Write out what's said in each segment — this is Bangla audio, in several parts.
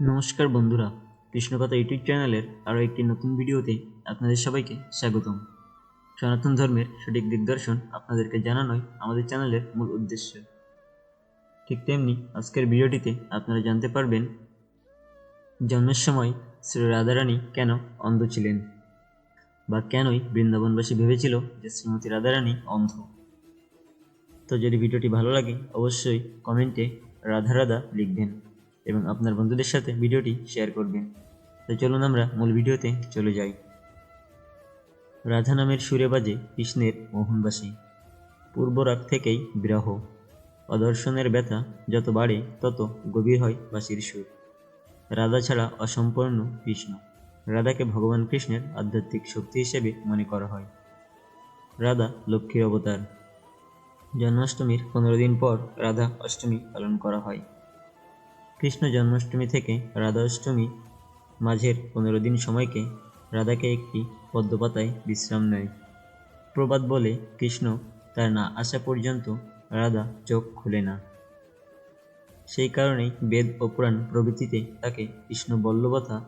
নমস্কার বন্ধুরা, কৃষ্ণকথা ইউটিউব চ্যানেলের আরও একটি নতুন ভিডিওতে আপনাদের সবাইকে স্বাগতম। সনাতন ধর্মের সঠিক দিগদর্শন আপনাদেরকে জানানোই আমাদের চ্যানেলের মূল উদ্দেশ্য। ঠিক তেমনি আজকের ভিডিওটিতে আপনারা জানতে পারবেন, জন্মের সময় শ্রী রাধারানী কেন অন্ধ ছিলেন বা কেনই বৃন্দাবনবাসী ভেবেছিল যে শ্রীমতী রাধারানী অন্ধ। তো যদি ভিডিওটি ভালো লাগে, অবশ্যই কমেন্টে রাধা রাধা লিখবেন। এবং আপনার বন্ধুদের সাথে ভিডিওটি শেয়ার করবেন। তো চলুন আমরা মূল ভিডিওতে চলে যাই। রাধা নামের সুরে বাজে কৃষ্ণের মোহনবাসী। পূর্ব রাগ থেকেই বিরহ। অদর্শনের ব্যথা যত বাড়ে, তত গভীর হয় বাসির সুর। রাধা ছাড়া অসম্পূর্ণ কৃষ্ণ। রাধাকে ভগবান কৃষ্ণের আধ্যাত্মিক শক্তি হিসেবে মনে করা হয়। রাধা লক্ষ্মীর অবতার। জন্মাষ্টমীর পনেরো দিন পর রাধা অষ্টমী পালন করা হয়। কৃষ্ণ জন্মাষ্টমী থেকে রাধা অষ্টমী মাঝের পনেরো দিন সময়কে রাধাকে একটি পদ্মপাতায় বিশ্রাম নেয়। প্রবাদ বলে, কৃষ্ণ, তার না আসা পর্যন্ত রাধা চোখ খুলে না। সেই কারণেই বেদ ও পুরাণ প্রভৃতিতে তাকে কৃষ্ণ বল্লভতা,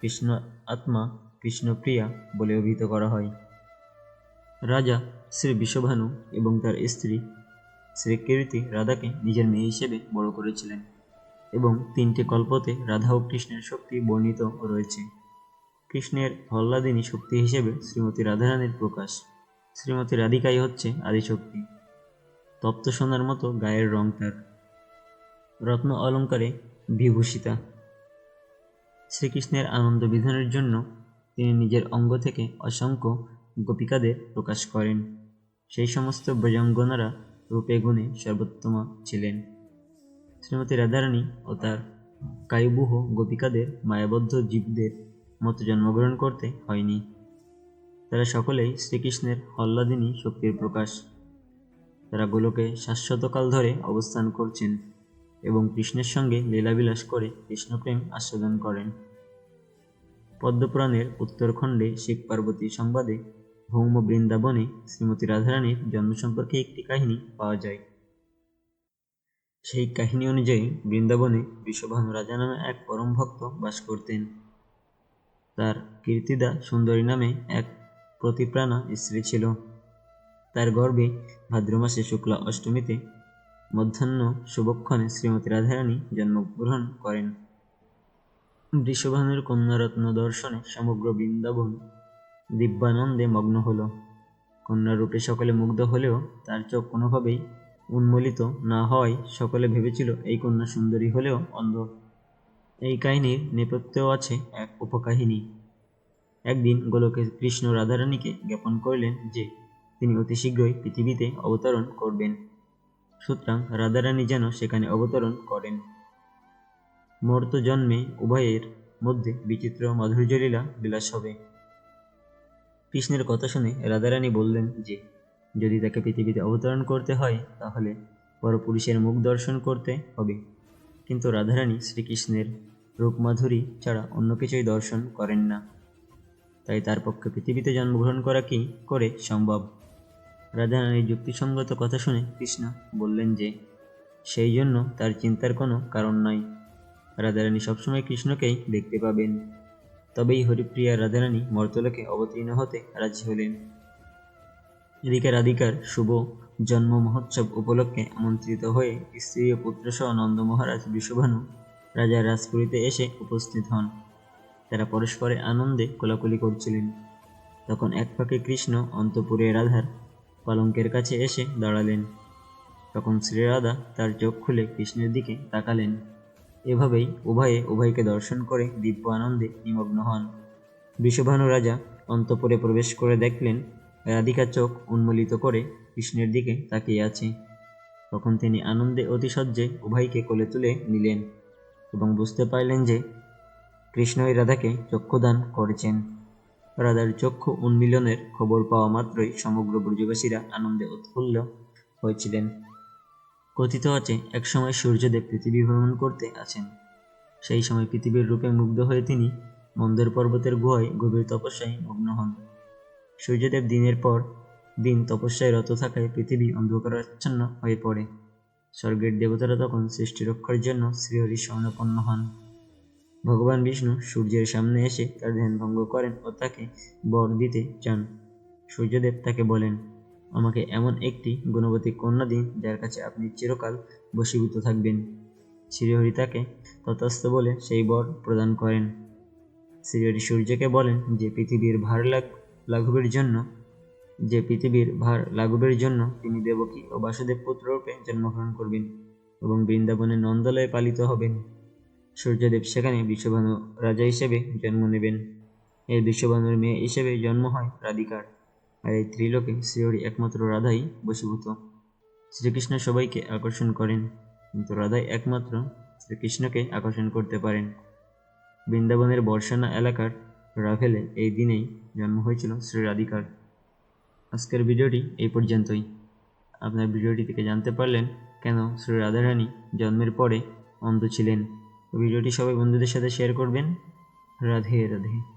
কৃষ্ণ আত্মা কৃষ্ণপ্রিয়া বলে অভিহিত করা হয়। রাজা শ্রী বিশ্বভানু এবং তার স্ত্রী শ্রী কীর্তি রাধাকে নিজের মেয়ে হিসেবে বড় করেছিলেন। এবং তিনটে গল্পতে রাধা ও কৃষ্ণের শক্তি বর্ণিত রয়েছে। কৃষ্ণের হল্লাদিনী শক্তি হিসেবে শ্রীমতী রাধারানীর প্রকাশ। শ্রীমতী রাধিকাই হচ্ছে আদিশক্তি। তপ্ত সোনার মতো গায়ের রং তার। রত্ন অলঙ্কারে বিভূষিতা। শ্রীকৃষ্ণের আনন্দ বিধানের জন্য তিনি নিজের অঙ্গ থেকে অসংখ্য গোপিকাদের প্রকাশ করেন। সেই সমস্ত ব্রজাঙ্গনারা রূপে গুণে সর্বোত্তমা ছিলেন। শ্রীমতী রাধারানী ও তার কায়ুবুহ গোপিকাদের, মায়াবদ্ধ জীবদের মতো জন্মগ্রহণ করতে হয়নি। তারা সকলেই শ্রীকৃষ্ণের হল্লাদিনী শক্তির প্রকাশ। তারা গোলকে শাশ্বতকাল ধরে অবস্থান করছেন এবং কৃষ্ণের সঙ্গে লীলাবিলাস করে কৃষ্ণপ্রেম আস্বাদন করেন। পদ্মপুরাণের উত্তরখণ্ডে শিব পার্বতী সংবাদে ভৌম বৃন্দাবনে শ্রীমতী রাধারানীর জন্ম সম্পর্কে একটি কাহিনী পাওয়া যায়। সেই কাহিনী অনুযায়ী বৃন্দাবনে বিশ্বভানু রাজা নামে এক পরম ভক্ত বাস করতেন। তার কীর্তিদা সুন্দরী নামে এক প্রতিপ্রাণা স্ত্রী ছিল। তার গর্ভে ভাদ্র মাসে শুক্লা অষ্টমীতে মধ্যাহ্ন শুভক্ষণে শ্রীমতী রাধারানী জন্মগ্রহণ করেন। বৃষভানুর কন্যারত্ন দর্শনে সমগ্র বৃন্দাবন দিব্যানন্দে মগ্ন হল। কন্যার রূপে সকলে মুগ্ধ হলেও তার চোখ কোনোভাবেই উন্মোলিত না হওয়ায় সকলে ভেবেছিল এই কন্যা সুন্দরী হলেও অন্ধ। এই কাহিনীর নেপথ্যেও আছে এক উপকাহিনী। একদিন গোলকে কৃষ্ণ রাধারানীকে জ্ঞাপন করলেন যে তিনি অতি শীঘ্রই পৃথিবীতে অবতরণ করবেন। সুতরাং রাধারানী যেন সেখানে অবতরণ করেন। মর্ত জন্মে উভয়ের মধ্যে বিচিত্র মাধুর্যলীলা বিলাস হবে। কৃষ্ণের কথা শুনে রাধারানী বললেন যে যদি তাকে পৃথিবীতে অবতরণ করতে হয়, তাহলে পরপুরুষের মুখ দর্শন করতে হবে। কিন্তু রাধারানী শ্রীকৃষ্ণের রূপমাধুরী ছাড়া অন্য কিছুই দর্শন করেন না। তাই তার পক্ষে পৃথিবীতে জন্মগ্রহণ করা কি করে সম্ভব? রাধারানীর যুক্তিসঙ্গত কথা শুনে কৃষ্ণ বললেন যে, সেই জন্য তার চিন্তার কোনো কারণ নাই। রাধারানী সবসময় কৃষ্ণকেই দেখতে পাবেন। তবেই হরিপ্রিয়া রাধারানী মর্তলোকে অবতীর্ণ হতে রাজি হলেন। এদিকে রাধিকার শুভ জন্ম মহোৎসব উপলক্ষে আমন্ত্রিত হয়ে স্ত্রী ও পুত্রসহ নন্দ মহারাজ বিশ্বভানু রাজার রাজপুরীতে এসে উপস্থিত হন। তারা পরস্পরে আনন্দে কোলাকুলি করছিলেন। তখন এক ফাঁকে কৃষ্ণ অন্তপুরে রাধার পালঙ্কের কাছে এসে দাঁড়ালেন। তখন শ্রীরাধা তার চোখ খুলে কৃষ্ণের দিকে তাকালেন। এভাবেই উভয়ে উভয়কে দর্শন করে দিব্য আনন্দে নিমগ্ন হন। বিশ্বভানু রাজা অন্তপুরে প্রবেশ করে দেখলেন রাধিকা চোখ উন্মোলিত করে কৃষ্ণের দিকে তাকিয়ে আছে। তখন তিনি আনন্দে অতিশয্যে উভয়কে কোলে তুলে নিলেন এবং বুঝতে পারলেন যে কৃষ্ণই রাধাকে চক্ষুদান করেছেন। রাধার চক্ষু উন্মিলনের খবর পাওয়া মাত্রই সমগ্র ব্রজবাসীরা আনন্দে উৎফুল্ল হয়েছিলেন। কথিত আছে, একসময় সূর্যদেব পৃথিবী ভ্রমণ করতে আছেন সেই সময় পৃথিবীর রূপে মুগ্ধ হয়ে তিনি মন্দের পর্বতের গুহায় গভীর তপস্যায় মগ্ন হন। সূর্যদেব দিনের পর দিন তপস্যায় রত থাকায় পৃথিবী অন্ধকারাচ্ছন্ন হয়ে পড়ে। স্বর্গের দেবতারা তখন সৃষ্টি রক্ষার জন্য শ্রীহরি স্বর্ণপন্ন হন। ভগবান বিষ্ণু সূর্যের সামনে এসে তার ধ্যান ভঙ্গ করেন ও তাকে বর দিতে চান সূর্যদেব তাকে বলেন, আমাকে এমন একটি গুণবতী কন্যা দিন, যার কাছে আপনি চিরকাল বশীভূত থাকবেন। শ্রীহরি তাকে তথাস্থ বলে সেই বর প্রদান করেন। শ্রীহরি সূর্যকে বলেন যে, পৃথিবীর ভার লাগ লাঘবের জন্য, যে পৃথিবীর ভার লাঘবের জন্য তিনি দেবকী ও বাসুদেব পুত্ররূপে জন্মগ্রহণ করবেন এবং বৃন্দাবনের নন্দলয়ে পালিত হবেন। সূর্যদেব সেখানে বিশ্বভানু রাজা হিসেবে জন্ম নেবেন। এই বিশ্বভানুর মেয়ে হিসেবে জন্ম হয় রাধিকার আর এই ত্রিলোকে শ্রীহরি একমাত্র রাধাই বসীভূত। শ্রীকৃষ্ণ সবাইকে আকর্ষণ করেন, কিন্তু রাধাই একমাত্র শ্রীকৃষ্ণকে আকর্ষণ করতে পারেন। বৃন্দাবনের বর্ষানা এলাকার রাভেলে এই দিনেই জন্ম হয়েছিল শ্রী রাধিকার। আজকের ভিডিওটি এই পর্যন্তই। আপনার ভিডিওটি থেকে জানতে পারলেন কেন শ্রী রাধারানী জন্মের পরে অন্ধ ছিলেন। ভিডিওটি সবাই বন্ধুদের সাথে শেয়ার করবেন। রাধে রাধে।